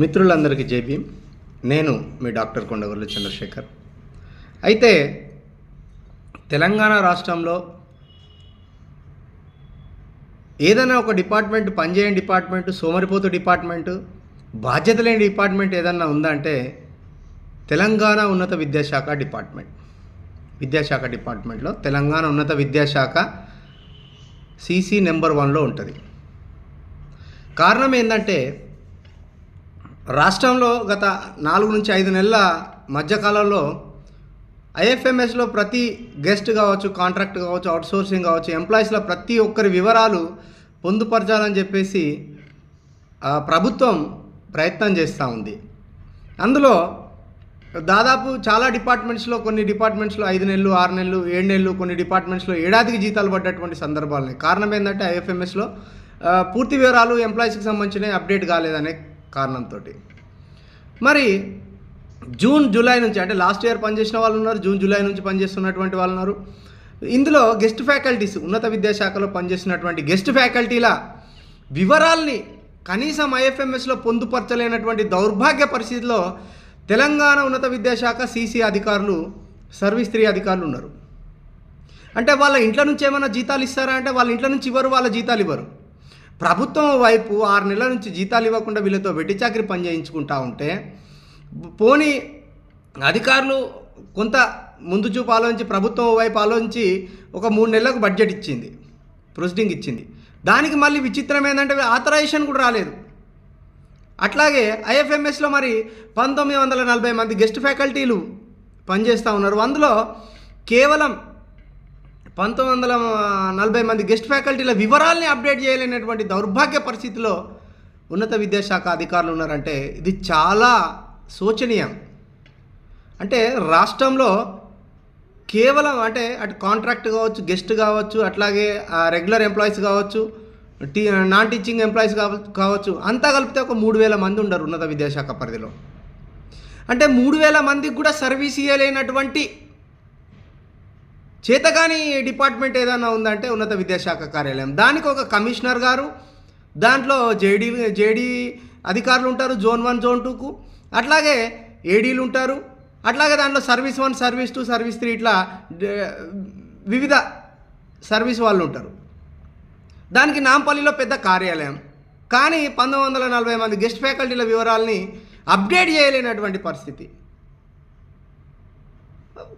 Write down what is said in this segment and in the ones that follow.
మిత్రులందరికీ జేబీ నేను మీ డాక్టర్ కొండగొల్లు చంద్రశేఖర్. అయితే తెలంగాణ రాష్ట్రంలో ఏదైనా ఒక డిపార్ట్మెంట్ పనిచేయని డిపార్ట్మెంట్ సోమరిపోతు డిపార్ట్మెంట్ బాధ్యత లేని డిపార్ట్మెంట్ ఏదన్నా ఉందంటే తెలంగాణ ఉన్నత విద్యాశాఖ డిపార్ట్మెంట్. విద్యాశాఖ డిపార్ట్మెంట్లో తెలంగాణ ఉన్నత విద్యాశాఖ సీసీ నెంబర్ వన్లో ఉంటుంది. కారణం ఏంటంటే రాష్ట్రంలో గత నాలుగు నుంచి ఐదు నెలల మధ్యకాలంలో ఐఎఫ్ఎంఎస్లో ప్రతి గెస్ట్ కావచ్చు కాంట్రాక్ట్ కావచ్చు అవుట్సోర్సింగ్ కావచ్చు ఎంప్లాయీస్లో ప్రతి ఒక్కరి వివరాలు పొందుపరచాలని చెప్పేసి ప్రభుత్వం ప్రయత్నం చేస్తూ ఉంది. అందులో దాదాపు చాలా డిపార్ట్మెంట్స్లో కొన్ని డిపార్ట్మెంట్స్లో ఐదు నెలలు ఆరు నెలలు ఏడు నెలలు కొన్ని డిపార్ట్మెంట్స్లో ఏడాదికి జీతాలు పడ్డటువంటి సందర్భాలు ఉన్నాయి. కారణం ఏంటంటే ఐఎఫ్ఎంఎస్లో పూర్తి వివరాలు ఎంప్లాయీస్కి సంబంధించిన అప్డేట్ కాలేదనే కారణంతో మరి జూన్ జూలై నుంచి అంటే లాస్ట్ ఇయర్ పనిచేసిన వాళ్ళు ఉన్నారు జూన్ జూలై నుంచి పనిచేస్తున్నటువంటి వాళ్ళు ఉన్నారు. ఇందులో గెస్ట్ ఫ్యాకల్టీస్ ఉన్నత విద్యాశాఖలో పనిచేస్తున్నటువంటి గెస్ట్ ఫ్యాకల్టీల వివరాల్ని కనీసం ఐఎఫ్ఎంఎస్లో పొందుపరచలేనటువంటి దౌర్భాగ్య పరిస్థితిలో తెలంగాణ ఉన్నత విద్యాశాఖ సీసీ అధికారులు సర్వీస్ త్రీ అధికారులు ఉన్నారు. అంటే వాళ్ళ ఇంట్లో నుంచి ఏమైనా జీతాలు ఇస్తారా? అంటే వాళ్ళ ఇంట్లో నుంచి ఇవ్వరు వాళ్ళ జీతాలు ఇవ్వరు? ప్రభుత్వం వైపు ఆరు నెలల నుంచి జీతాలు ఇవ్వకుండా వీళ్ళతో వెట్టి చాకరీ పని చేయించుకుంటా ఉంటే పోనీ అధికారులు కొంత ముందు చూపు ఆలోచించి ప్రభుత్వం వైపు ఆలోచించి ఒక మూడు నెలలకు బడ్జెట్ ఇచ్చింది ప్రొసీడింగ్ ఇచ్చింది. దానికి మళ్ళీ విచిత్రం ఏంటంటే ఆథరైజేషన్ కూడా రాలేదు. అట్లాగే ఐఎఫ్ఎంఎస్లో మరి పంతొమ్మిది వందల నలభై మంది గెస్ట్ ఫ్యాకల్టీలు పనిచేస్తూ ఉన్నారు. అందులో కేవలం పంతొమ్మిది వందల నలభై మంది గెస్ట్ ఫ్యాకల్టీల వివరాల్ని అప్డేట్ చేయలేనటువంటి దౌర్భాగ్య పరిస్థితిలో ఉన్నత విద్యాశాఖ అధికారులు ఉన్నారంటే ఇది చాలా శోచనీయం. అంటే రాష్ట్రంలో కేవలం అంటే అటు కాంట్రాక్ట్ కావచ్చు గెస్ట్ కావచ్చు అట్లాగే రెగ్యులర్ ఎంప్లాయీస్ కావచ్చు టీ నాన్ టీచింగ్ ఎంప్లాయీస్ కావచ్చు కావచ్చు అంతా కలిపితే ఒక మూడు వేల మంది ఉండరు ఉన్నత విద్యాశాఖ పరిధిలో. అంటే మూడు వేల మందికి కూడా సర్వీస్ ఇవ్వలేనటువంటి చేతగాని డిపార్ట్మెంట్ ఏదైనా ఉందంటే ఉన్నత విద్యాశాఖ కార్యాలయం. దానికి ఒక కమిషనర్ గారు దాంట్లో జేడీ జేడీ అధికారులు ఉంటారు జోన్ వన్ జోన్ టూకు అట్లాగే ఏడీలు ఉంటారు అట్లాగే దాంట్లో service one service two service three ఇట్లా వివిధ సర్వీస్ వాళ్ళు ఉంటారు. దానికి నాంపల్లిలో పెద్ద కార్యాలయం. కానీ పంతొమ్మిది వందల నలభై మంది గెస్ట్ ఫ్యాకల్టీల వివరాల్ని అప్డేట్ చేయలేనటువంటి పరిస్థితి.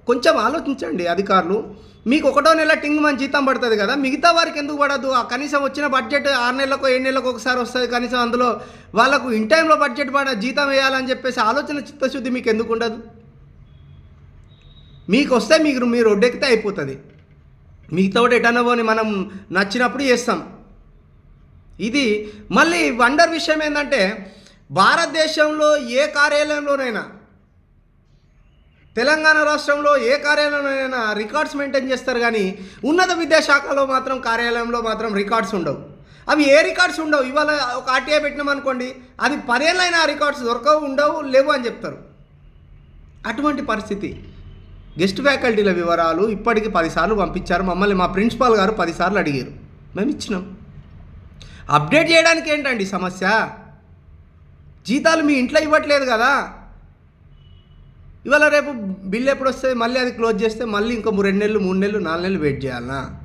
కొంచెం ఆలోచించండి అధికారులు. మీకు ఒకటో నెల టింగ్ మన జీతం పడుతుంది కదా మిగతా వారికి ఎందుకు పడదు? ఆ కనీసం వచ్చిన బడ్జెట్ ఆరు నెలలకు ఏడు నెలలకు ఒకసారి వస్తుంది కనీసం అందులో. వాళ్ళకు ఇన్ టైంలో బడ్జెట్ పడ జీతం వేయాలని చెప్పేసి ఆలోచన చిత్తశుద్ధి మీకు ఎందుకు ఉండదు? మీకు వస్తే మీకు మీరు ఒడ్డెక్కితే అయిపోతుంది. మిగతా ఒకటి ఎటన్నా మనం నచ్చినప్పుడు చేస్తాం. ఇది మళ్ళీ వండర్ విషయం ఏంటంటే భారతదేశంలో ఏ కార్యాలయంలోనైనా తెలంగాణ రాష్ట్రంలో ఏ కార్యాలయంలోనైనా రికార్డ్స్ మెయింటైన్ చేస్తారు కానీ ఉన్నత విద్యాశాఖలో మాత్రం కార్యాలయంలో మాత్రం రికార్డ్స్ ఉండవు. అవి ఏ రికార్డ్స్ ఉండవు? ఇవాళ ఒక ఆర్టీఐ పెట్టినాం అనుకోండి అది పదేళ్ళైనా ఆ రికార్డ్స్ దొరకవు ఉండవు లేవు అని చెప్తారు. అటువంటి పరిస్థితి. గెస్ట్ ఫ్యాకల్టీల వివరాలు ఇప్పటికి పదిసార్లు పంపించారు. మమ్మల్ని మా ప్రిన్సిపాల్ గారు పదిసార్లు అడిగారు. మేము ఇచ్చినాం. అప్డేట్ చేయడానికి ఏంటండి సమస్య? జీతాలు మీ ఇంట్లో ఇవ్వట్లేదు కదా? ఇవాళ రేపు బిల్ ఎప్పుడు వస్తే మళ్ళీ అది క్లోజ్ చేస్తే మళ్ళీ ఇంకో మూడు రెండు నెలలు మూడు నెలలు నాలుగు నెలలు వెయిట్ చేయాలనా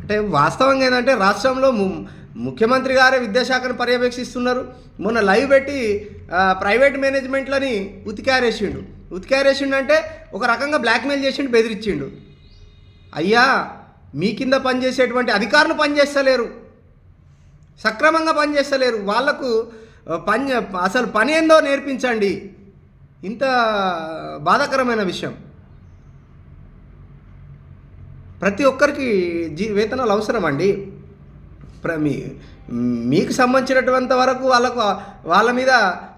అంటే వాస్తవంగా ఏంటంటే రాష్ట్రంలో ము- ముఖ్యమంత్రి గారే విద్యాశాఖను పర్యవేక్షిస్తున్నారు. మొన్న లైవ్ పెట్టి ప్రైవేట్ మేనేజ్మెంట్లని ఉతికారేసిండు. ఉతికారేసిండు అంటే ఒక రకంగా బ్లాక్మెయిల్ చేసిండు బెదిరించిండు. అయ్యా మీ కింద పనిచేసేటువంటి అధికారులు పనిచేస్తలేరు. సక్రమంగా పనిచేస్తలేరు. వాళ్ళకు పని అసలు పని ఏందో నేర్పించండి. ఇంత బాధాకరమైన విషయం. ప్రతి ఒక్కరికి జీ వేతనాలు అవసరం అండి ప్ర మీ మీకు సంబంధించినటువంటి వరకు వాళ్ళకు వాళ్ళ మీద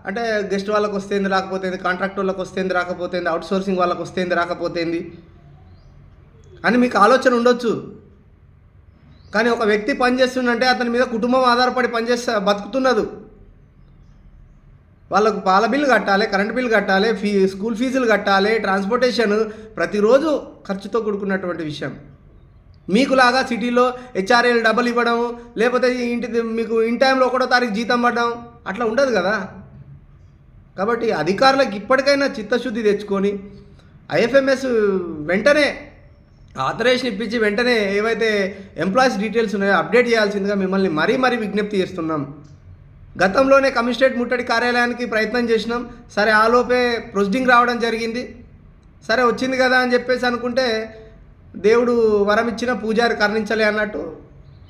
అంటే గెస్ట్ వాళ్ళకు వస్తేంది రాకపోతేంది కాంట్రాక్ట్ వాళ్ళకి వస్తేంది రాకపోతేంది అవుట్ సోర్సింగ్ వాళ్ళకి వస్తేంది రాకపోతేంది అని మీకు ఆలోచన ఉండొచ్చు. కానీ ఒక వ్యక్తి పనిచేస్తుందంటే అతని మీద కుటుంబం ఆధారపడి పనిచేస్తా బతుకుతున్నదు. వాళ్ళకు పాల బిల్లు కట్టాలి కరెంట్ బిల్లు కట్టాలి ఫీ స్కూల్ ఫీజులు కట్టాలి ట్రాన్స్పోర్టేషన్ ప్రతిరోజు ఖర్చుతో కూడుకున్నటువంటి విషయం. మీకులాగా సిటీలో హెచ్ఆర్ఏలు డబ్బులు ఇవ్వడం లేకపోతే ఇంటి మీకు ఇన్ టైంలో ఒకటో తారీఖు జీతం పడడం అట్లా ఉండదు కదా. కాబట్టి అధికారులకు ఇప్పటికైనా చిత్తశుద్ధి తెచ్చుకొని ఐఎఫ్ఎంఎస్ వెంటనే ఆథరైజేషన్ ఇప్పించి వెంటనే ఏవైతే ఎంప్లాయీస్ డీటెయిల్స్ ఉన్నాయో అప్డేట్ చేయాల్సిందిగా మిమ్మల్ని మరీ మరీ విజ్ఞప్తి చేస్తున్నాం. గతంలోనే కమిషనరేట్ ముట్టడి కార్యాలయానికి ప్రయత్నం చేసినాం. సరే ఆలోపే ప్రొసీడింగ్ రావడం జరిగింది. సరే వచ్చింది కదా అని చెప్పేసి అనుకుంటే దేవుడు వరం ఇచ్చిన పూజారి కర్ణించలే అన్నట్టు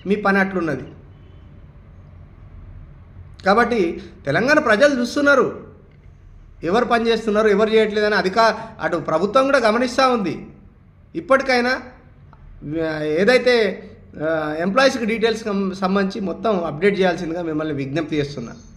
మీ పని అట్లున్నది. కాబట్టి తెలంగాణ ప్రజలు చూస్తున్నారు. ఎవరు పని చేస్తున్నారు ఎవరు చేయట్లేదని అధికా అటు ప్రభుత్వం కూడా గమనిస్తూ ఉంది. ఇప్పటికైనా ఏదైతే ఎంప్లాయీస్కి డీటెయిల్స్కి సంబంధించి మొత్తం అప్డేట్ చేయాల్సిందిగా మిమ్మల్ని విజ్ఞప్తి చేస్తున్నాను